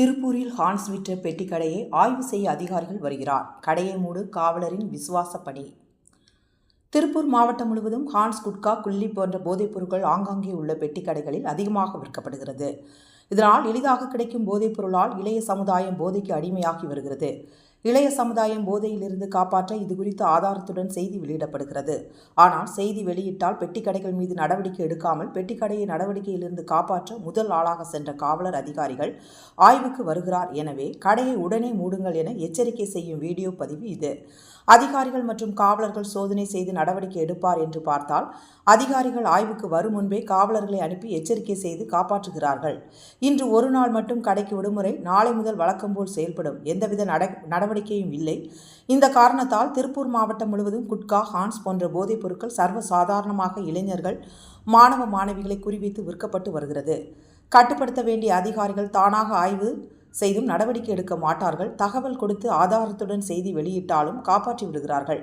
திருப்பூரில் ஹான்ஸ் விற்ற பெட்டி கடையை ஆய்வு செய்ய அதிகாரிகள் வருகிறார். கடையை மூடு காவலரின் விசுவாச பணி திருப்பூர் மாவட்டம் முழுவதும் ஹான்ஸ் குட்கா குள்ளி போன்ற போதைப் பொருட்கள் ஆங்காங்கே உள்ள பெட்டி கடைகளில் அதிகமாக விற்கப்படுகிறது. இதனால் எளிதாக கிடைக்கும் போதைப் பொருளால் இளைய சமுதாயம் போதைக்கு அடிமையாகி வருகிறது. இளைய சமுதாயம் போதையிலிருந்து காப்பாற்ற இது குறித்த ஆதாரத்துடன் செய்தி வெளியிடப்படுகிறது. ஆனால் செய்தி வெளியிட்டால் பெட்டிக்கடைகள் மீது நடவடிக்கை எடுக்காமல் பெட்டிக்கடையை நடவடிக்கையிலிருந்து காப்பாற்ற முதல் ஆளாக சென்ற காவலர் அதிகாரிகள் ஆய்வுக்கு வருகிறார். எனவே கடையை உடனே மூடுங்கள் என எச்சரிக்கை செய்யும் வீடியோ பதிவு இது. அதிகாரிகள் மற்றும் காவலர்கள் சோதனை செய்து நடவடிக்கை எடுப்பார் என்று பார்த்தால் அதிகாரிகள் ஆய்வுக்கு வரும் முன்பே காவலர்களை அனுப்பி எச்சரிக்கை செய்து காப்பாற்றுகிறார்கள். இன்று ஒரு நாள் மட்டும் கடைக்கு விடுமுறை நாளை முதல் வழக்கம் போல் செயல்படும். எந்தவித நட நடவடிக்கையும் இல்லை. இந்த காரணத்தால் திருப்பூர் மாவட்டம் முழுவதும் குட்கா ஹான்ஸ் போன்ற போதைப் பொருட்கள் சர்வ சாதாரணமாக இளைஞர்கள் மாணவ மாணவிகளை குறிவைத்து விற்கப்பட்டு வருகிறது. கட்டுப்படுத்த வேண்டிய அதிகாரிகள் தானாக ஆய்வு செய்தும் நடவடிக்கை எடுக்க மாட்டார்கள். தகவல் கொடுத்து ஆதாரத்துடன் செய்தி வெளியிட்டாலும் காப்பாற்றி விடுகிறார்கள்.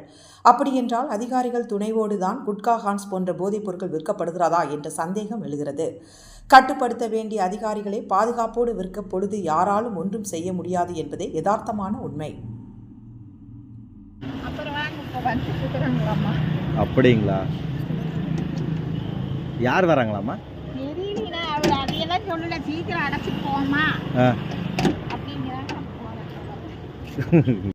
அப்படியென்றால் அதிகாரிகள் துணைவோடு தான் குட்கா ஹான்ஸ் போன்ற போதைப் பொருட்கள் விற்கப்படுகிறதா என்ற சந்தேகம் எழுகிறது. கட்டுப்படுத்த வேண்டிய அதிகாரிகளை பாதுகாப்போடு விற்க பொழுது யாராலும் ஒன்றும் செய்ய முடியாது என்பதே யதார்த்தமான உண்மை. அப்படிங்களா? யார் வராங்களாம்மா? சீக்கிரம் அடைச்சிட்டு போமா